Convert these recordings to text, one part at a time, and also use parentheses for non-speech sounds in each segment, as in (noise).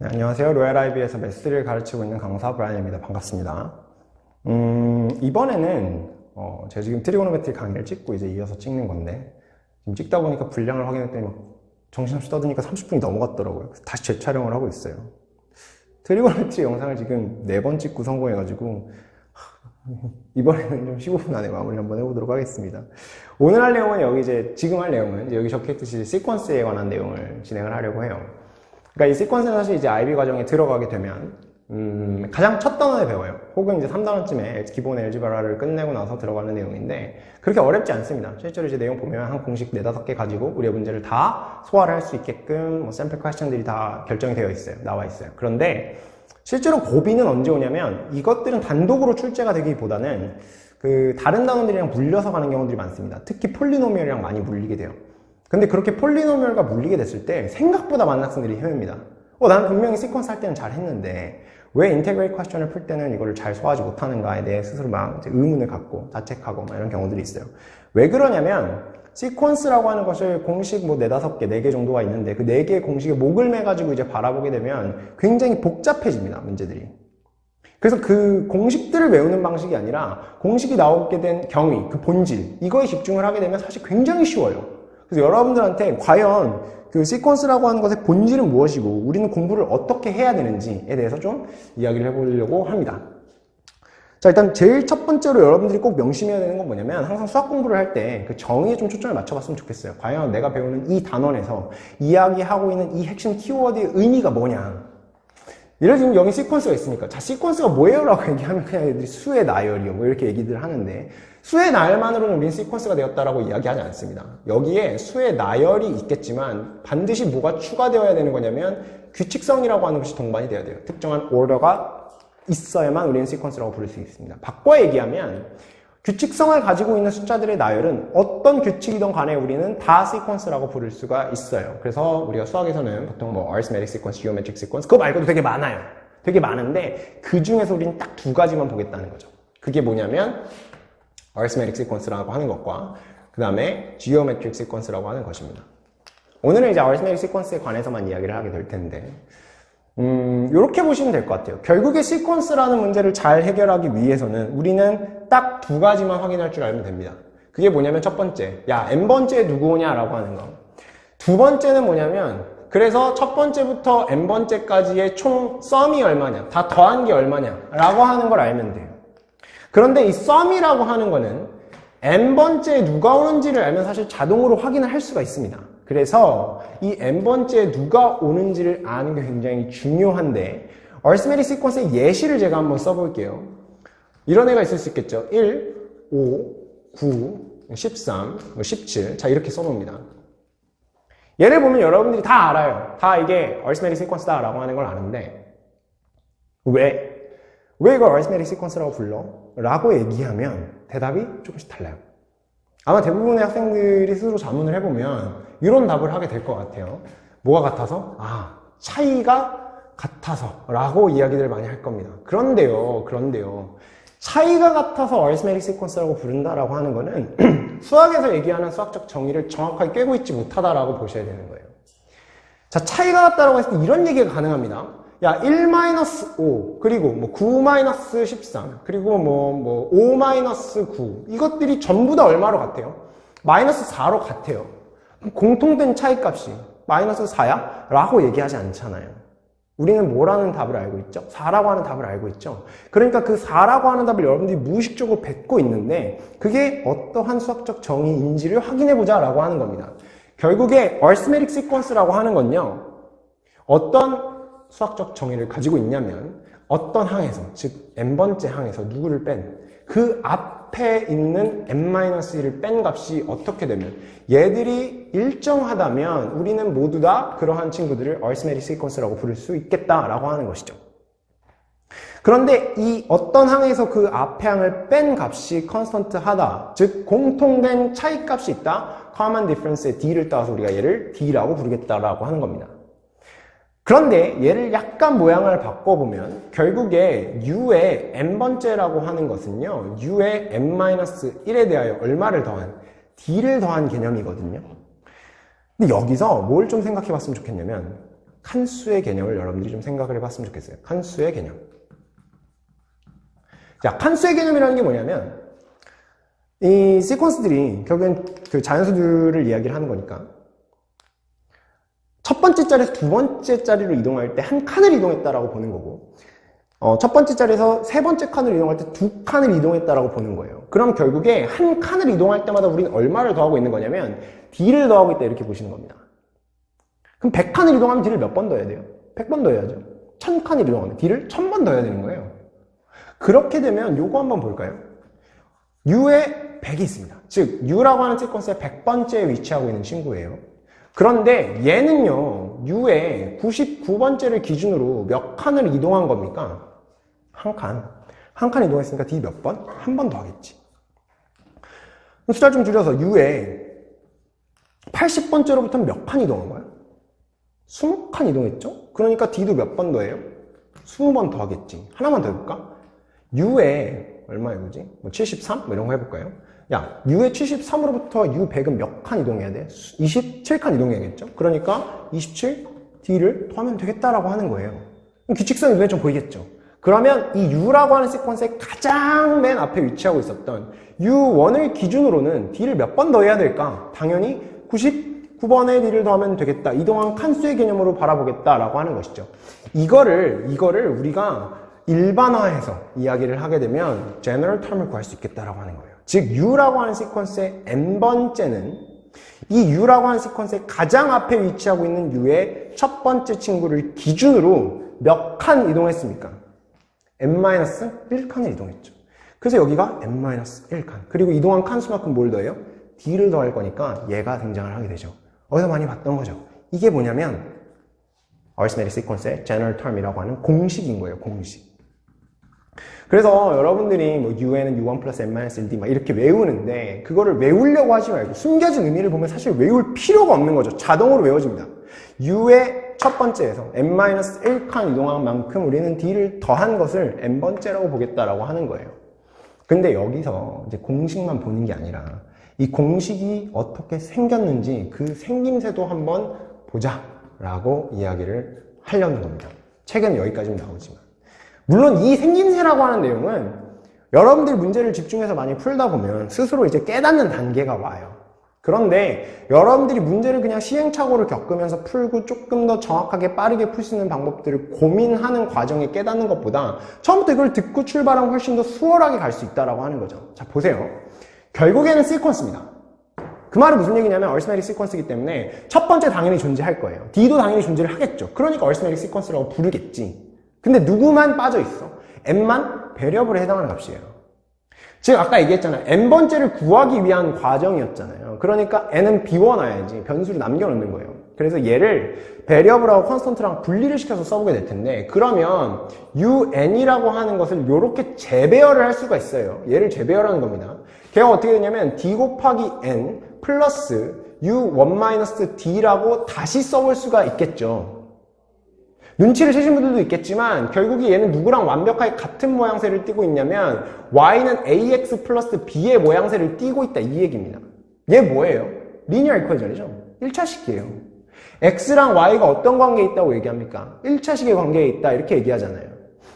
네, 안녕하세요. 로얄 아이비에서 매스를 가르치고 있는 강사 브라이언입니다. 반갑습니다. 음, 이번에는 어, 제가 지금 트리고노메트리 강의를 찍고 이제 이어서 찍는 건데 지금 찍다 보니까 분량을 확인했더니 막 정신없이 떠드니까 30분이 넘어갔더라고요. 다시 재촬영을 하고 있어요. 트리고노메트리 영상을 지금 네 번 찍고 성공해가지고 하, (laughs) 이번에는 좀 15분 안에 마무리 한번 해보도록 하겠습니다. 오늘 할 내용은 여기 이제 지금 할 내용은 여기 적혀있듯이 시퀀스에 관한 내용을 진행을 하려고 해요. 그러니까 이 시퀀스는 사실 이제 IB 과정에 들어가게 되면 음, 가장 첫 단원에 배워요. 혹은 이제 3단원쯤에 기본 엘지바라를 끝내고 나서 들어가는 내용인데 그렇게 어렵지 않습니다. 실제로 이제 내용 보면 한 공식 4, 5개 가지고 우리의 문제를 다 소화를 할 수 있게끔 뭐 샘플 퀘스천들이 다 결정이 되어 있어요. 나와 있어요. 그런데 실제로 고비는 언제 오냐면 이것들은 단독으로 출제가 되기보다는 그 다른 단원들이랑 물려서 가는 경우들이 많습니다. 특히 폴리노미얼이랑 많이 물리게 돼요. 근데 그렇게 폴리노미얼과 물리게 됐을 때 생각보다 많은 학생들이 헤매입니다. 어, 나는 분명히 시퀀스 할 때는 잘 했는데 왜 인테그레이트 퀘스천을 풀 때는 이거를 잘 소화하지 못하는가에 대해 스스로 막 의문을 갖고 자책하고 막 이런 경우들이 있어요. 왜 그러냐면 시퀀스라고 하는 것을 공식 뭐 네다섯 개, 네 개 정도가 있는데 그 네 개의 공식에 목을 매가지고 이제 바라보게 되면 굉장히 복잡해집니다, 문제들이. 그래서 그 공식들을 외우는 방식이 아니라 공식이 나오게 된 경위, 그 본질, 이거에 집중을 하게 되면 사실 굉장히 쉬워요. 그래서 여러분들한테 과연 그 시퀀스라고 하는 것의 본질은 무엇이고 우리는 공부를 어떻게 해야 되는지에 대해서 좀 이야기를 해보려고 합니다. 자, 일단 제일 첫 번째로 여러분들이 꼭 명심해야 되는 건 뭐냐면 항상 수학 공부를 할 때 그 정의에 좀 초점을 맞춰봤으면 좋겠어요. 과연 내가 배우는 이 단원에서 이야기하고 있는 이 핵심 키워드의 의미가 뭐냐. 예를 들면 여기 시퀀스가 있으니까 자 시퀀스가 뭐예요? 라고 얘기하면 그냥 애들이 수의 나열이요 뭐 이렇게 얘기들 하는데 수의 나열만으로는 우린 시퀀스가 되었다라고 이야기하지 않습니다 여기에 수의 나열이 있겠지만 반드시 뭐가 추가되어야 되는 거냐면 규칙성이라고 하는 것이 동반이 되어야 돼요 특정한 오더가 있어야만 우리는 시퀀스라고 부를 수 있습니다 바꿔 얘기하면 규칙성을 가지고 있는 숫자들의 나열은 어떤 규칙이든 간에 우리는 다 시퀀스라고 부를 수가 있어요. 그래서 우리가 수학에서는 보통 뭐 arithmetic sequence, geometric sequence 그거 말고도 되게 많아요. 되게 많은데 그 중에서 우리는 딱 두 가지만 보겠다는 거죠. 그게 뭐냐면 arithmetic sequence라고 하는 것과 그 다음에 geometric sequence라고 하는 것입니다. 오늘은 이제 arithmetic sequence에 관해서만 이야기를 하게 될 텐데 음, 이렇게 보시면 될 것 같아요. 결국에 시퀀스라는 문제를 잘 해결하기 위해서는 우리는 딱 두 가지만 확인할 줄 알면 됩니다. 그게 뭐냐면 첫 번째, 야, n번째 누구 오냐라고 하는 거. 두 번째는 뭐냐면, 그래서 첫 번째부터 n번째까지의 총 썸이 얼마냐, 다 더한 게 얼마냐라고 하는 걸 알면 돼요. 그런데 이 썸이라고 하는 거는 n번째에 누가 오는지를 알면 사실 자동으로 확인을 할 수가 있습니다. 그래서 이 n번째에 누가 오는지를 아는 게 굉장히 중요한데 arithmetic sequence의 예시를 제가 한번 써볼게요. 이런 애가 있을 수 있겠죠. 1, 5, 9, 13, 17. 자, 이렇게 써놓습니다. 얘를 보면 여러분들이 다 알아요. 다 이게 arithmetic sequence다 라고 하는 걸 아는데 왜? 왜 이걸 arithmetic sequence라고 불러? 라고 얘기하면 대답이 조금씩 달라요. 아마 대부분의 학생들이 스스로 자문을 해보면 이런 답을 하게 될 것 같아요. 뭐가 같아서? 아, 차이가 같아서 라고 이야기를 많이 할 겁니다. 그런데요, 그런데요. 차이가 같아서 arithmetic sequence라고 부른다라고 하는 거는 (clears throat) 수학에서 얘기하는 수학적 정의를 정확하게 꿰고 있지 못하다라고 보셔야 되는 거예요. 자, 차이가 같다라고 했을 때 이런 얘기가 가능합니다. 야, 1-5, 그리고 뭐 9-13, 그리고 뭐, 뭐, 5-9. 이것들이 전부 다 얼마로 같아요? 마이너스 4로 같아요. 공통된 차이값이 마이너스 4야? 라고 얘기하지 않잖아요. 우리는 뭐라는 답을 알고 있죠? 4라고 하는 답을 알고 있죠? 그러니까 그 4라고 하는 답을 여러분들이 무의식적으로 뱉고 있는데 그게 어떠한 수학적 정의인지를 확인해보자 라고 하는 겁니다. 결국에 arithmetic sequence라고 하는 건요. 어떤 수학적 정의를 가지고 있냐면 어떤 항에서 즉 n번째 항에서 누구를 뺀 그 앞에 있는 n-1을 뺀 값이 어떻게 되면 얘들이 일정하다면 우리는 모두 다 그러한 친구들을 arithmetic sequence라고 부를 수 있겠다라고 하는 것이죠. 그런데 이 어떤 항에서 그 앞에 항을 뺀 값이 컨스턴트 하다 즉 공통된 차이 값이 있다 common difference의 d를 따서 우리가 얘를 d라고 부르겠다라고 하는 겁니다. 그런데 얘를 약간 모양을 바꿔보면 결국에 u의 n번째라고 하는 것은요 u의 n-1에 대하여 얼마를 더한 d를 더한 개념이거든요 근데 여기서 뭘 좀 생각해 봤으면 좋겠냐면 칸수의 개념을 여러분들이 좀 생각을 해 봤으면 좋겠어요. 칸수의 개념. 자, 칸수의 개념이라는 게 뭐냐면 이 시퀀스들이 결국엔 그 자연수들을 이야기를 하는 거니까 첫 번째 자리에서 두 번째 자리로 이동할 때 한 칸을 이동했다라고 보는 거고 어, 첫 번째 자리에서 세 번째 칸을 이동할 때 두 칸을 이동했다라고 보는 거예요. 그럼 결국에 한 칸을 이동할 때마다 우리는 얼마를 더하고 있는 거냐면 D를 더하고 있다 이렇게 보시는 겁니다. 그럼 100칸을 이동하면 D를 몇 번 더 해야 돼요? 100번 더 해야죠. 1000칸을 이동하면 D를 1000번 더 해야 되는 거예요. 그렇게 되면 요거 한번 볼까요? U에 100이 있습니다. 즉 U라고 하는 시퀀스의 100번째에 위치하고 있는 친구예요. 그런데 얘는요, U의 99번째를 기준으로 몇 칸을 이동한 겁니까? 한 칸. 한 칸 이동했으니까 D 몇 번? 한 번 더 하겠지. 그럼 숫자 좀 줄여서 U의 80번째로부터 몇칸 이동한 거야? 20칸 이동했죠? 그러니까 D도 몇 번 더 해요? 20번 더 하겠지. 하나만 더 해볼까? U의 얼마 이거지? 뭐 73? 뭐 이런 거 해볼까요? 야, U의 73으로부터 U100은 몇 칸 이동해야 돼? 27칸 이동해야겠죠? 그러니까 27, D를 더하면 되겠다라고 하는 거예요. 규칙성이 눈에 좀 보이겠죠? 그러면 이 U라고 하는 시퀀스의 가장 맨 앞에 위치하고 있었던 U1을 기준으로는 D를 몇 번 더 해야 될까? 당연히 99번의 D를 더하면 되겠다. 이동한 칸수의 개념으로 바라보겠다라고 하는 것이죠. 이거를, 이거를 우리가 일반화해서 이야기를 하게 되면 general term을 구할 수 있겠다라고 하는 거예요. 즉 U라고 하는 시퀀스의 n번째는 이 U라고 하는 시퀀스의 가장 앞에 위치하고 있는 U의 첫 번째 친구를 기준으로 몇 칸 이동했습니까? n-1칸을 이동했죠. 그래서 여기가 n-1칸. 그리고 이동한 칸수만큼 뭘 더해요? d를 더할 거니까 얘가 등장을 하게 되죠. 어디서 많이 봤던 거죠. 이게 뭐냐면 arithmetic sequence의 general term이라고 하는 공식인 거예요. 공식. 그래서 여러분들이 뭐 u에는 u1 플러스 n-1d 막 이렇게 외우는데 그거를 외우려고 하지 말고 숨겨진 의미를 보면 사실 외울 필요가 없는 거죠. 자동으로 외워집니다. u의 첫 번째에서 n-1칸 이동한 만큼 우리는 d를 더한 것을 n번째라고 보겠다라고 하는 거예요. 근데 여기서 이제 공식만 보는 게 아니라 이 공식이 어떻게 생겼는지 그 생김새도 한번 보자 라고 이야기를 하려는 겁니다. 책에는 여기까지는 나오지만. 물론 이 생김새라고 하는 내용은 여러분들 문제를 집중해서 많이 풀다 보면 스스로 이제 깨닫는 단계가 와요. 그런데 여러분들이 문제를 그냥 시행착오를 겪으면서 풀고 조금 더 정확하게 빠르게 풀 수 있는 방법들을 고민하는 과정에 깨닫는 것보다 처음부터 이걸 듣고 출발하면 훨씬 더 수월하게 갈 수 있다라고 하는 거죠. 자, 보세요. 결국에는 시퀀스입니다. 그 말은 무슨 얘기냐면 얼스메릭 시퀀스이기 때문에 첫 번째 당연히 존재할 거예요. D도 당연히 존재를 하겠죠. 그러니까 얼스메릭 시퀀스라고 부르겠지. 근데 누구만 빠져 있어? N만 배려불에 해당하는 값이에요. 즉 아까 얘기했잖아요. n번째를 구하기 위한 과정이었잖아요. 그러니까 n은 비워놔야지 변수를 남겨놓는 거예요. 그래서 얘를 베리어블하고 컨스턴트랑 분리를 시켜서 써보게 될 텐데 그러면 un이라고 하는 것을 이렇게 재배열을 할 수가 있어요. 얘를 재배열하는 겁니다. 걔가 어떻게 되냐면 d 곱하기 n 플러스 u1-d라고 다시 써볼 수가 있겠죠. 눈치를 채신 분들도 있겠지만 결국에 얘는 누구랑 완벽하게 같은 모양새를 띠고 있냐면 y는 ax 플러스 b의 모양새를 띠고 있다 이 얘기입니다. 얘 뭐예요? 리니어 이퀄전이죠. 1차식이에요. x랑 y가 어떤 관계에 있다고 얘기합니까? 1차식의 관계에 있다 이렇게 얘기하잖아요.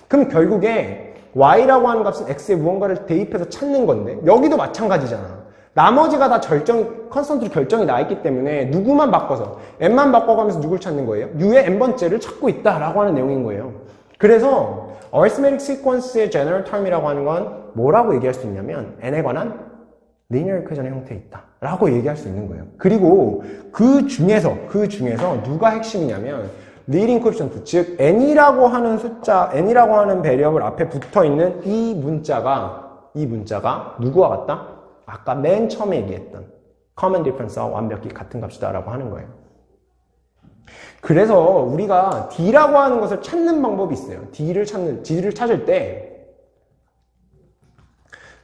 그럼 결국에 y라고 하는 값은 x에 무언가를 대입해서 찾는 건데 여기도 마찬가지잖아. 나머지가 다 절정, 컨스턴트로 결정이 나 있기 때문에 누구만 바꿔서 n만 바꿔가면서 누굴 찾는 거예요? u의 n번째를 찾고 있다라고 하는 내용인 거예요. 그래서 arithmetic sequence의 general term이라고 하는 건 뭐라고 얘기할 수 있냐면 n에 관한 linear equation의 형태에 있다 라고 얘기할 수 있는 거예요. 그리고 그 중에서 그 중에서 누가 핵심이냐면 leading coefficient 즉 n이라고 하는 숫자 n이라고 하는 배리업을 앞에 붙어 있는 이 문자가 이 문자가 누구와 같다? 아까 맨 처음에 얘기했던 common difference와 완벽히 같은 값이다라고 하는 거예요. 그래서 우리가 D라고 하는 것을 찾는 방법이 있어요. D를 찾는, D를 찾을 때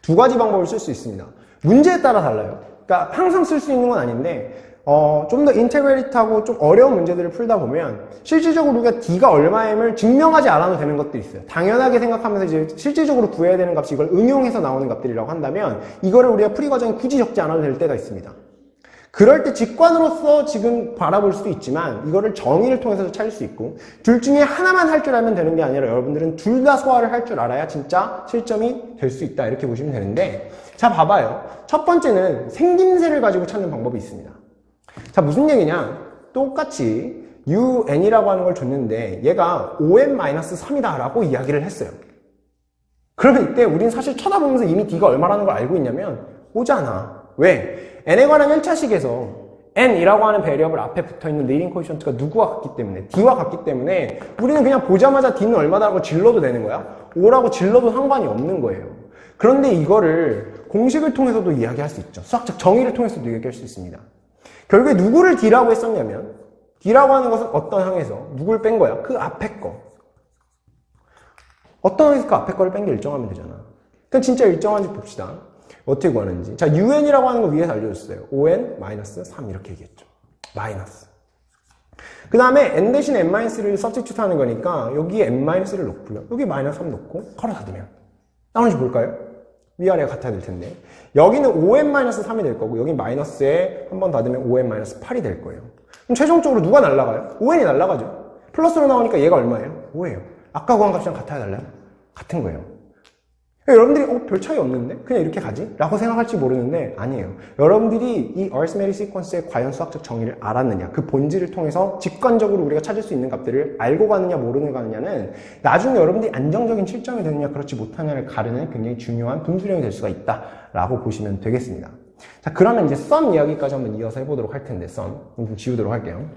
두 가지 방법을 쓸 수 있습니다. 문제에 따라 달라요. 그러니까 항상 쓸 수 있는 건 아닌데 어, 좀 더 인테그레이트하고 좀 어려운 문제들을 풀다 보면 실질적으로 우리가 D가 얼마임을 증명하지 않아도 되는 것들이 있어요. 당연하게 생각하면서 이제 실질적으로 구해야 되는 값이 이걸 응용해서 나오는 값들이라고 한다면 이거를 우리가 풀이 과정에 굳이 적지 않아도 될 때가 있습니다. 그럴 때 직관으로서 지금 바라볼 수도 있지만 이거를 정의를 통해서 찾을 수 있고 둘 중에 하나만 할 줄 알면 되는 게 아니라 여러분들은 둘 다 소화를 할 줄 알아야 진짜 실점이 될 수 있다 이렇게 보시면 되는데 자 봐봐요 첫 번째는 생김새를 가지고 찾는 방법이 있습니다 자 무슨 얘기냐? 똑같이 un이라고 하는 걸 줬는데 얘가 5n-3이다 라고 이야기를 했어요. 그러면 이때 우린 사실 쳐다보면서 이미 d가 얼마라는 걸 알고 있냐면 오잖아. 왜? n에 관한 1차식에서 n이라고 하는 베리어블 앞에 붙어있는 리딩 코이션트가 누구와 같기 때문에 d와 같기 때문에 우리는 그냥 보자마자 d는 얼마다라고 질러도 되는 거야? 5라고 질러도 상관이 없는 거예요. 그런데 이거를 공식을 통해서도 이야기할 수 있죠. 수학적 정의를 통해서도 이야기할 수 있습니다 결국에 누구를 d라고 했었냐면 d라고 하는 것은 어떤 항에서 누굴 뺀 거야? 그 앞에 거 어떤 항에서 그 앞에 거를 뺀 게 일정하면 되잖아 그럼 진짜 일정한지 봅시다 어떻게 구하는지. 자, un이라고 하는 거 위에서 알려줬어요. on-3 이렇게 얘기했죠. 마이너스. 그 다음에 n 대신 n-를 서브스티튜트 하는 거니까 여기에 n-를 놓고요. 여기 마이너스 3 놓고 걸어 닫으면 나머지 볼까요? 위아래가 같아야 될 텐데 여기는 5n-3이 될 거고 여기 마이너스에 한 번 닫으면 5n-8이 될 거예요. 그럼 최종적으로 누가 날라가요? 5n이 날라가죠. 플러스로 나오니까 얘가 얼마예요? 5예요. 아까 구한 값이랑 같아야 달라요? 같은 거예요. 여러분들이 어, 별 차이 없는데? 그냥 이렇게 가지? 라고 생각할지 모르는데 아니에요. 여러분들이 이 arithmetic sequence의 과연 수학적 정의를 알았느냐 그 본질을 통해서 직관적으로 우리가 찾을 수 있는 값들을 알고 가느냐 모르는 가느냐는 나중에 여러분들이 안정적인 실점이 되느냐 그렇지 못하냐를 가르는 굉장히 중요한 분수령이 될 수가 있다 라고 보시면 되겠습니다. 자 그러면 이제 썸 이야기까지 한번 이어서 해보도록 할 텐데 썸 좀 지우도록 할게요.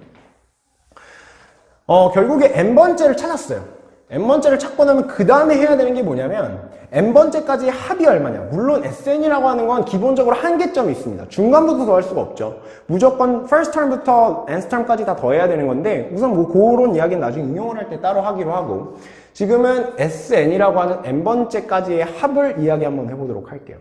어 결국에 n번째를 찾았어요. N번째를 찾고 나면 그 다음에 해야 되는 게 뭐냐면 n번째까지 합이 얼마냐? 물론 sn이라고 하는 건 기본적으로 한계점이 있습니다. 중간부터 더할 수가 없죠. 무조건 first term부터 nth term까지 다 더해야 되는 건데 우선 뭐 그런 이야기는 나중에 응용을 할 때 따로 하기로 하고 지금은 sn이라고 하는 n번째까지의 합을 이야기 한번 해보도록 할게요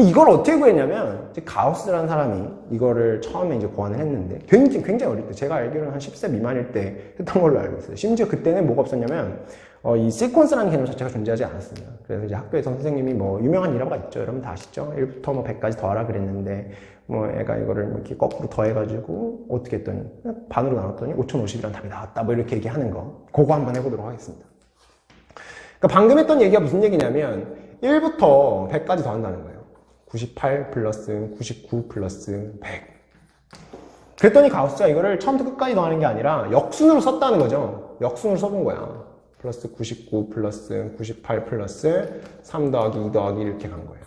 이걸 어떻게 구했냐면 가우스라는 사람이 이거를 처음에 이제 고안을 했는데 굉장히 굉장히 어릴 때 제가 알기로는 한 10세 미만일 때 했던 걸로 알고 있어요. 심지어 그때는 뭐가 없었냐면 어, 이 시퀀스라는 개념 자체가 존재하지 않았습니다. 그래서 이제 학교에서 선생님이 뭐 유명한 일화가 있죠. 여러분 다 아시죠? 1부터 뭐 100까지 더하라 그랬는데 뭐 애가 이거를 이렇게 거꾸로 더해가지고 어떻게 했더니 반으로 나눴더니 5050이라는 답이 나왔다. 뭐 이렇게 얘기하는 거. 그거 한번 해보도록 하겠습니다. 그러니까 방금 했던 얘기가 무슨 얘기냐면 1부터 100까지 더한다는 거예요. 98 플러스 99 플러스 100 그랬더니 가우스가 이거를 처음부터 끝까지 더하는 게 아니라 역순으로 썼다는 거죠. 역순으로 써본 거야. 플러스 99 플러스 98 플러스 3 더하기 2 더하기 이렇게 간 거예요.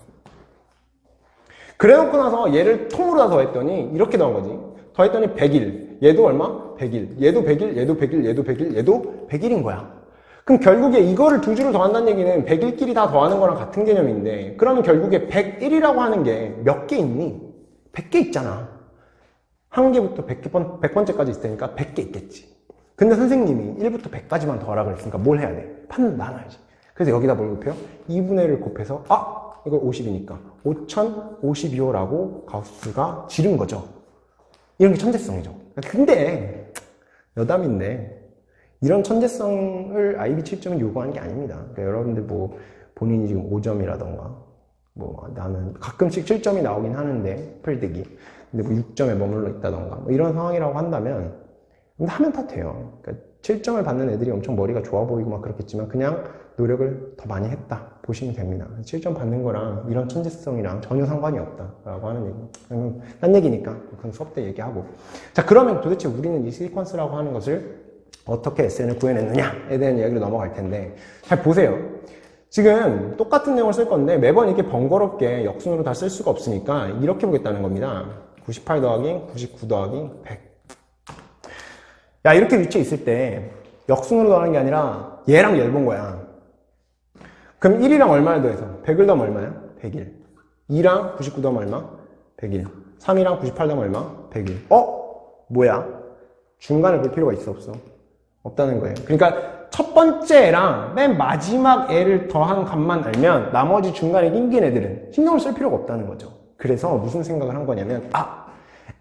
그래 놓고 나서 얘를 통으로 다 더했더니 이렇게 더한 거지. 더했더니 100일. 얘도 얼마? 100일. 얘도 100일 얘도 100일 얘도 100일 얘도 100일인 거야 그럼 결국에 이거를 두 줄을 더한다는 얘기는 100일끼리 다 더하는 거랑 같은 개념인데 그러면 결국에 101이라고 하는 게 몇 개 있니? 100개 있잖아. 한 개부터 100번, 100번째까지 있으니까 100개 있겠지. 근데 선생님이 1부터 100까지만 더하라 그랬으니까 뭘 해야 돼? 판 나눠야지. 그래서 여기다 뭘 곱해요? 2분의 1을 곱해서 아! 이거 50이니까 5052호라고 가우스가 지른 거죠. 이런 게 천재성이죠. 근데 여담인데 이런 천재성을 IB 7점이 요구하는 게 아닙니다. 그러니까 여러분들 뭐 본인이 지금 5점이라던가 뭐 나는 가끔씩 7점이 나오긴 하는데 풀득이 근데 뭐 6점에 머물러 있다던가 뭐 이런 상황이라고 한다면 근데 하면 다 돼요. 그러니까 7점을 받는 애들이 엄청 머리가 좋아 보이고 막 그렇겠지만 그냥 노력을 더 많이 했다 보시면 됩니다. 7점 받는 거랑 이런 천재성이랑 전혀 상관이 없다 라고 하는 얘기. 그냥 딴 얘기니까 그건 수업 때 얘기하고. 자 그러면 도대체 우리는 이 시퀀스라고 하는 것을 어떻게 SN을 구해냈느냐에 대한 이야기로 넘어갈 텐데 잘 보세요. 지금 똑같은 내용을 쓸 건데 매번 이렇게 번거롭게 역순으로 다 쓸 수가 없으니까 이렇게 보겠다는 겁니다. 98 더하기 99 더하기 100. 야 이렇게 위치에 있을 때 역순으로 더하는 게 아니라 얘랑 얘를 본 거야. 그럼 1이랑 얼마를 더해서 100을 더하면 얼마야? 100일. 2랑 99 더하면 얼마? 100일. 3이랑 98 더하면 얼마? 100일. 어? 뭐야? 중간에 볼 필요가 있어 없어? 없다는 거예요. 그러니까 첫 번째랑 맨 마지막 애를 더한 값만 알면 나머지 중간에 낑긴 애들은 신경을 쓸 필요가 없다는 거죠. 그래서 무슨 생각을 한 거냐면 아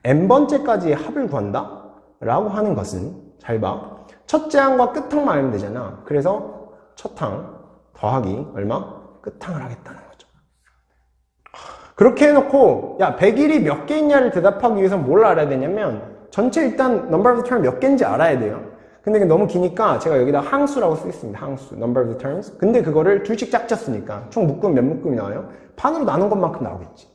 n번째까지의 합을 구한다? 라고 하는 것은 잘 봐. 첫째 항과 끝항만 알면 되잖아. 그래서 첫항 더하기 얼마? 끝항을 하겠다는 거죠. 그렇게 해놓고 야 100일이 몇 개 있냐를 대답하기 위해서 뭘 알아야 되냐면 전체 일단 number of term 몇 개인지 알아야 돼요. 근데 너무 기니까 제가 여기다 항수라고 쓰겠습니다. 항수, number of terms. 근데 그거를 둘씩 짝쳤으니까 총 묶음 몇 묶음이 나와요? 반으로 나눈 것만큼 나오겠지.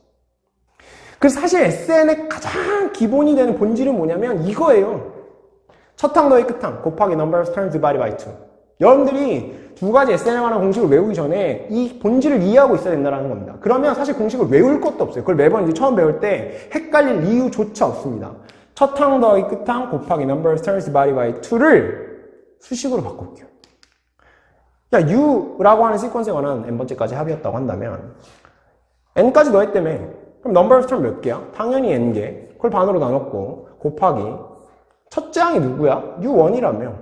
그래서 사실 SN의 가장 기본이 되는 본질은 뭐냐면 이거예요. 첫항 너의 끝항 곱하기 number of terms divided by 2. 여러분들이 두 가지 SN에 관한 공식을 외우기 전에 이 본질을 이해하고 있어야 된다는 겁니다. 그러면 사실 공식을 외울 것도 없어요. 그걸 매번 이제 처음 배울 때 헷갈릴 이유조차 없습니다. 첫 항 더하기 끝항 곱하기 number of terms divided by 2를 수식으로 바꿔볼게요. 야, u라고 하는 시퀀스에 관한 n번째까지 합이었다고 한다면 n까지 더했다며 그럼 number of term 몇 개야? 당연히 n개. 그걸 반으로 나눴고 곱하기 첫째 항이 누구야? u1이라며.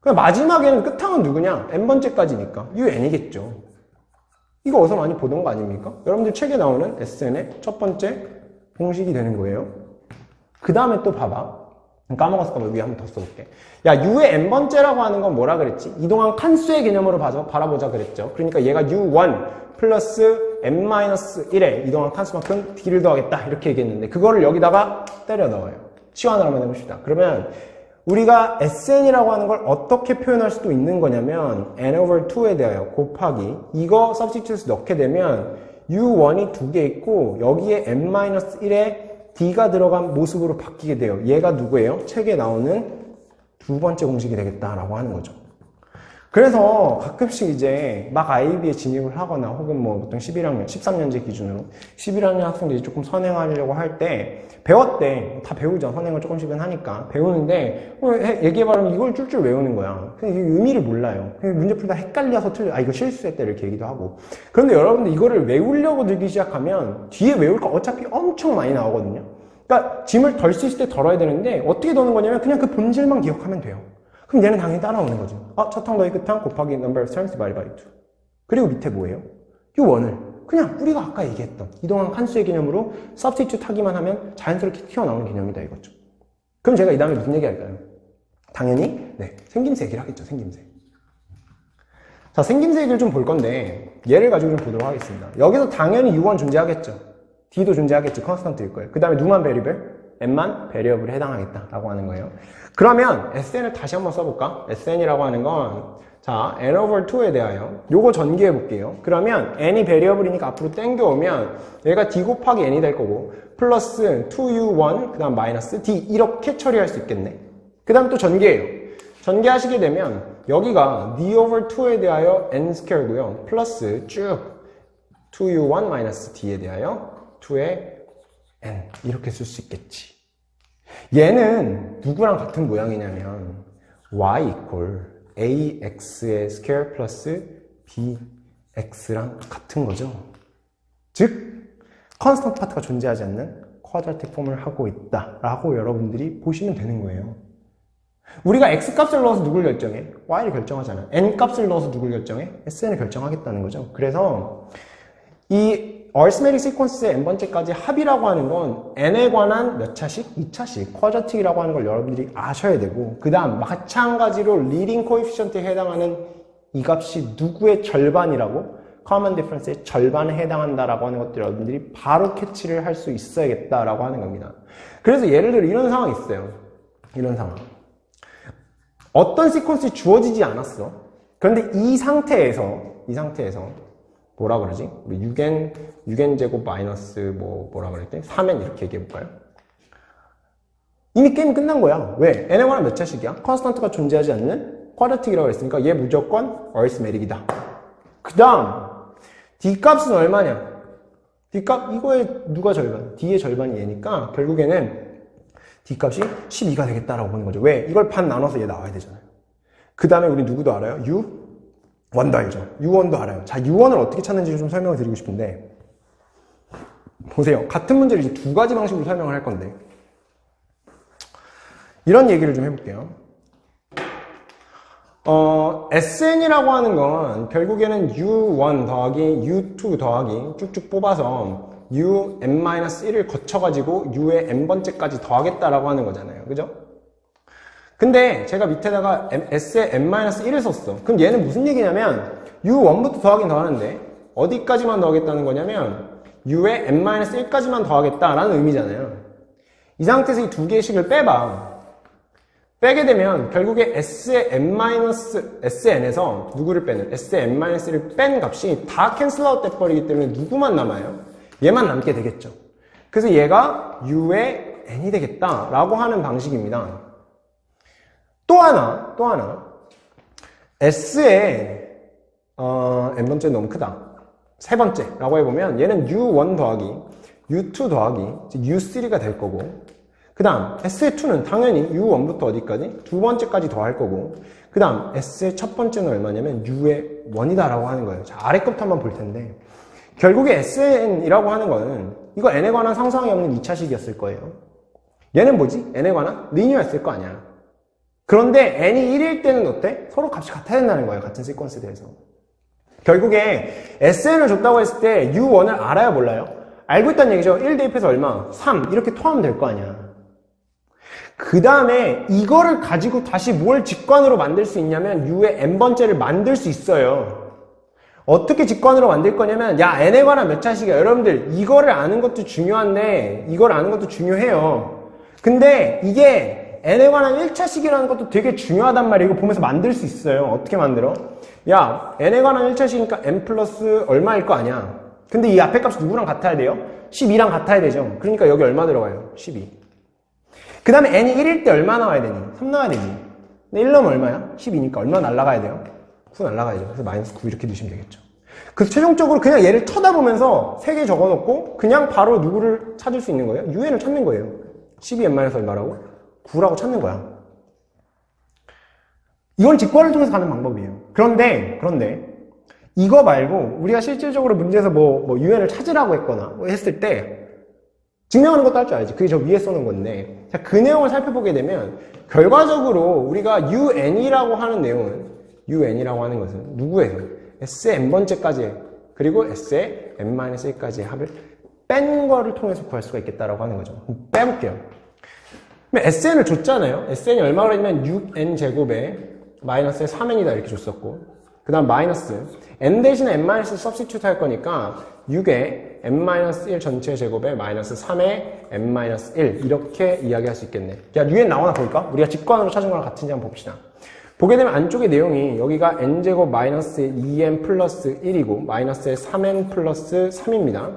그럼 마지막에는 끝항은 누구냐? n번째까지니까 un이겠죠. 이거 어디서 많이 보던 거 아닙니까? 여러분들 책에 나오는 SN의 첫 번째 공식이 되는 거예요. 그 다음에 또 봐봐. 까먹었을까 봐 위에 한 번 더 써볼게. 야, u의 n번째라고 하는 건 뭐라 그랬지? 이동한 칸수의 개념으로 봐서 바라보자 그랬죠. 그러니까 얘가 u1 플러스 n-1에 이동한 칸수만큼 d를 더하겠다. 이렇게 얘기했는데, 그거를 여기다가 때려 넣어요. 치환을 한번 해봅시다. 그러면 우리가 sn이라고 하는 걸 어떻게 표현할 수도 있는 거냐면 n over 2에 대하여 곱하기 이거 substitute 넣게 되면 u1이 두 개 있고 여기에 n-1에 d가 들어간 모습으로 바뀌게 돼요. 얘가 누구예요? 책에 나오는 두 번째 공식이 되겠다라고 하는 거죠. 그래서 가끔씩 이제 막 IB에 진입을 하거나 혹은 뭐 보통 11학년, 13년제 기준으로 11학년 학생들이 조금 선행하려고 할 때 배웠대. 다 배우죠. 선행을 조금씩은 하니까. 배우는데 어, 해- 얘기해봐면 이걸 줄줄 외우는 거야. 근데 이게 의미를 몰라요. 문제 풀다 헷갈려서 틀려. 아, 이거 실수했다. 이렇게 얘기도 하고. 그런데 여러분들 이거를 외우려고 들기 시작하면 뒤에 외울 거 어차피 엄청 많이 나오거든요. 그러니까 짐을 덜 수 있을 때 덜어야 되는데 어떻게 더는 거냐면 그냥 그 본질만 기억하면 돼요. 그럼 얘는 당연히 따라오는 거죠. 아, 첫항 더하기 끝항 곱하기 number of terms divided by 2. 그리고 밑에 뭐예요? 이 원을 그냥 우리가 아까 얘기했던 이동한 칸수의 개념으로 substitute 하기만 하면 자연스럽게 튀어나오는 개념이다 이거죠. 그럼 제가 이 다음에 무슨 얘기 할까요? 당연히 네, 생김새 얘기를 하겠죠. 생김새. 자, 생김새 얘기를 좀 볼 건데 얘를 가지고 좀 보도록 하겠습니다. 여기서 당연히 U1 존재하겠죠. D도 존재하겠죠. 컨스턴트일 거예요. 그 다음에 누만 베리블? N만 베리어블에 해당하겠다라고 하는 거예요. 그러면 SN을 다시 한번 써볼까? SN이라고 하는 건 자, N over 2에 대하여 요거 전개해 볼게요. 그러면 N이 베리어블이니까 앞으로 땡겨오면 얘가 D 곱하기 N이 될 거고 플러스 2U1 그 다음 마이너스 D 이렇게 처리할 수 있겠네. 그 다음 또 전개해요. 전개하시게 되면 여기가 D over 2에 대하여 N 스퀘어고요. 플러스 쭉 2U1 마이너스 D에 대하여 2의 N 이렇게 쓸 수 있겠지. 얘는 누구랑 같은 모양이냐면 y equal ax의 스퀘어 플러스 bx랑 같은 거죠. 즉 컨스턴트 파트가 존재하지 않는 쿼드라틱 폼을 하고 있다라고 여러분들이 보시면 되는 거예요. 우리가 x 값을 넣어서 누굴 결정해? y를 결정하잖아. n 값을 넣어서 누굴 결정해? sn을 결정하겠다는 거죠. 그래서 이 얼스메릭 시퀀스의 n번째까지 합이라고 하는 건 n에 관한 몇 차식? 2차식 쿼저틱이라고 하는 걸 여러분들이 아셔야 되고 그 다음 마찬가지로 리딩 코에피션트에 해당하는 이 값이 누구의 절반이라고 common difference의 절반에 해당한다라고 하는 것들 여러분들이 바로 캐치를 할 수 있어야겠다라고 하는 겁니다. 그래서 예를 들어 이런 상황이 있어요. 이런 상황. 어떤 시퀀스이 주어지지 않았어. 그런데 이 상태에서 이 상태에서 뭐라 그러지? 6n, 6n 제곱 마이너스 뭐, 뭐라 그랬대? 3n 이렇게 얘기해 볼까요? 이미 게임이 끝난 거야. 왜? n에 관한 몇 차식이야? 컨스턴트가 존재하지 않는 쿼드라틱이라고 했으니까 얘 무조건 얼스메릭이다. 그 다음, d 값은 얼마냐? d 값, 이거의 누가 절반? d의 절반이 얘니까 결국에는 d 값이 12가 되겠다라고 보는 거죠. 왜? 이걸 반 나눠서 얘 나와야 되잖아요. 그 다음에 우리 누구도 알아요? u? 원도 알죠. U1도 알아요. 자, U1을 어떻게 찾는지 좀 설명을 드리고 싶은데, 보세요. 같은 문제를 이제 두 가지 방식으로 설명을 할 건데, 이런 얘기를 좀 해볼게요. 어, SN이라고 하는 건 결국에는 U1 더하기 U2 더하기 쭉쭉 뽑아서 UN-1을 거쳐가지고 U의 N번째까지 더하겠다라고 하는 거잖아요. 그죠? 근데 제가 밑에다가 S에 n-1을 썼어. 그럼 얘는 무슨 얘기냐면 U1부터 더하긴 더하는데 어디까지만 더하겠다는 거냐면 u에 n-1까지만 더하겠다라는 의미잖아요. 이 상태에서 이 두 개의 식을 빼봐. 빼게 되면 결국에 s의 n sn에서 누구를 빼는 s의 n-를 뺀 값이 다 캔슬 아웃 돼버리기 때문에 누구만 남아요? 얘만 남게 되겠죠. 그래서 얘가 u의 n이 되겠다라고 하는 방식입니다. 또 하나, 또 하나. s의 어, n번째 너무 크다. 세 번째라고 해보면 얘는 u1 더하기 u2 더하기 u3가 될 거고 그 다음 S의 2는 당연히 U1부터 어디까지? 두 번째까지 더할 거고 그 다음 S의 첫 번째는 얼마냐면 U의 1이다 라고 하는 거예요 자 아래 것부터 한번 볼 텐데 결국에 SN이라고 하는 거는 이거 N에 관한 상상이 없는 2차식이었을 거예요 얘는 뭐지? N에 관한 리니어였을 거 아니야 그런데 N이 1일 때는 어때? 서로 값이 같아야 된다는 거예요 같은 시퀀스에 대해서 결국에 SN을 줬다고 했을 때 U1을 알아야 몰라요? 알고 있다는 얘기죠 1 대입해서 얼마? 3 이렇게 토하면 될 거 아니야 그 다음에 이거를 가지고 다시 뭘 직관으로 만들 수 있냐면 u의 n번째를 만들 수 있어요. 어떻게 직관으로 만들 거냐면 야 n에 관한 몇 차식이야. 여러분들 이거를 아는 것도 중요한데 이걸 아는 것도 중요해요. 근데 이게 n에 관한 1차식이라는 것도 되게 중요하단 말이에요. 이거 보면서 만들 수 있어요. 어떻게 만들어? 야 n에 관한 1차식이니까 n 플러스 얼마일 거 아니야. 근데 이 앞에 값이 누구랑 같아야 돼요? 12랑 같아야 되죠. 그러니까 여기 얼마 들어가요? 12. 그 다음에 n이 1일 때 얼마 나와야 되니? 3 나와야 되지. 근데 1 넣으면 얼마야? 12니까 얼마 날라가야 돼요? 9 날라가야죠. 그래서 마이너스 9 이렇게 두시면 되겠죠. 그래서 최종적으로 그냥 얘를 쳐다보면서 3개 적어놓고 그냥 바로 누구를 찾을 수 있는 거예요? un을 찾는 거예요. 12n 얼마라고? 9라고 찾는 거야. 이건 직관을 통해서 가는 방법이에요. 그런데, 그런데, 이거 말고 우리가 실질적으로 문제에서 뭐, 뭐 un을 찾으라고 했거나 뭐 했을 때 증명하는 것도 할 줄 알지. 그게 저 위에 써놓은 건데. 자, 그 내용을 살펴보게 되면, 결과적으로 우리가 un이라고 하는 내용은, un이라고 하는 것은 누구예요? s의 n번째까지, 그리고 s의 n-1까지의 합을 뺀 거를 통해서 구할 수가 있겠다라고 하는 거죠. 빼볼게요. Sn을 줬잖아요. sn이 얼마나 그랬냐면 6n 제곱에 마이너스의 3n이다 이렇게 줬었고, 그 다음 마이너스 n 대신에 n-을 substitute 할 거니까 6에 n-1 전체 제곱에 마이너스 3에 n-1 이렇게 이야기할 수 있겠네 야 위에 나오나 볼까? 우리가 직관으로 찾은 거랑 같은지 한번 봅시다 보게 되면 안쪽의 내용이 여기가 n제곱 마이너스 2n 플러스 1이고 마이너스에 3n 플러스 3입니다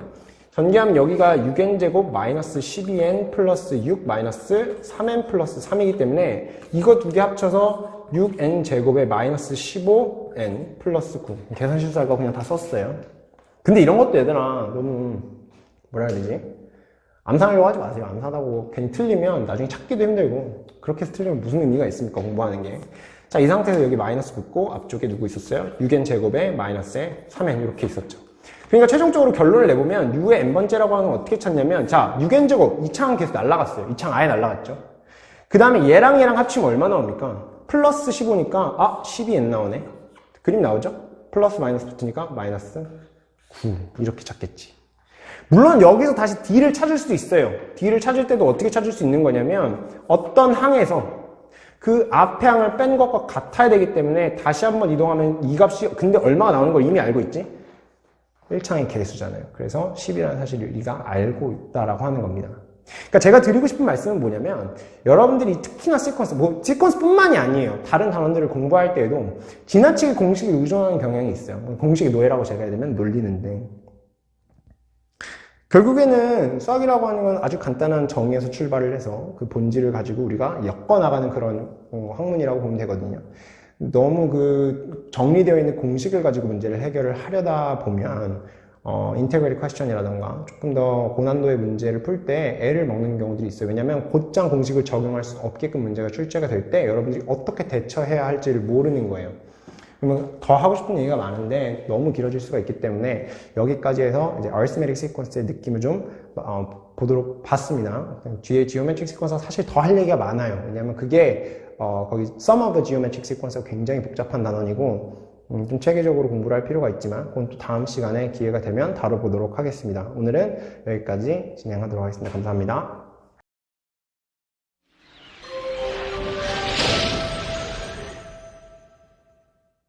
전개하면 여기가 6n제곱 마이너스 12n 플러스 6 마이너스 3n 플러스 3이기 때문에 이거 두 개 합쳐서 6n 제곱에 마이너스 15n 플러스 9 계산 실수할까 그냥 다 썼어요. 근데 이런 것도 얘들아 너무 뭐라 해야 되지? 암산하려고 하지 마세요. 암산하고 괜히 틀리면 나중에 찾기도 힘들고 그렇게 틀리면 무슨 의미가 있습니까? 공부하는 게 자 이 상태에서 여기 마이너스 붙고 앞쪽에 누구 있었어요? 6n 제곱에 마이너스에 3n 이렇게 있었죠 그러니까 최종적으로 결론을 내보면 u의 n번째라고 하는 건 어떻게 찾냐면 자 6n 제곱 이 창은 계속 날라갔어요. 이창 아예 날라갔죠. 그 다음에 얘랑 얘랑 합치면 얼마 나옵니까? 플러스 15니까 아 12n 나오네. 그림 나오죠? 플러스 마이너스 붙으니까 마이너스 9 이렇게 찾겠지. 물론 여기서 다시 D를 찾을 수도 있어요. D를 찾을 때도 어떻게 찾을 수 있는 거냐면 어떤 항에서 그 앞에 항을 뺀 것과 같아야 되기 때문에 다시 한번 이동하면 이 값이 근데 얼마가 나오는 걸 이미 알고 있지 1창의 개수잖아요 그래서 10이라는 사실을 우리가 알고 있다라고 하는 겁니다 그러니까 제가 드리고 싶은 말씀은 뭐냐면 여러분들이 특히나 시퀀스, 뭐 시퀀스뿐만이 아니에요. 다른 단원들을 공부할 때에도 지나치게 공식에 의존하는 경향이 있어요. 뭐 공식의 노예라고 제가 해야 되면 놀리는데 결국에는 수학이라고 하는 건 아주 간단한 정의에서 출발을 해서 그 본질을 가지고 우리가 엮어나가는 그런 어, 학문이라고 보면 되거든요. 너무 그 정리되어 있는 공식을 가지고 문제를 해결을 하려다 보면 어, 인테그리 퀘스천이라던가 조금 더 고난도의 문제를 풀 때 애를 먹는 경우들이 있어요. 왜냐하면 곧장 공식을 적용할 수 없게끔 문제가 출제가 될 때 여러분들이 어떻게 대처해야 할지를 모르는 거예요. 그러면 더 하고 싶은 얘기가 많은데 너무 길어질 수가 있기 때문에 여기까지 해서 이제 arithmetic sequence의 느낌을 좀 어, 보도록 봤습니다. 뒤에 geometric sequence가 사실 더 할 얘기가 많아요. 왜냐하면 그게 어, 거기 sum of the geometric sequence가 굉장히 복잡한 단원이고 음, 좀 체계적으로 공부를 할 필요가 있지만 그건 또 다음 시간에 기회가 되면 다뤄보도록 하겠습니다. 오늘은 여기까지 진행하도록 하겠습니다. 감사합니다.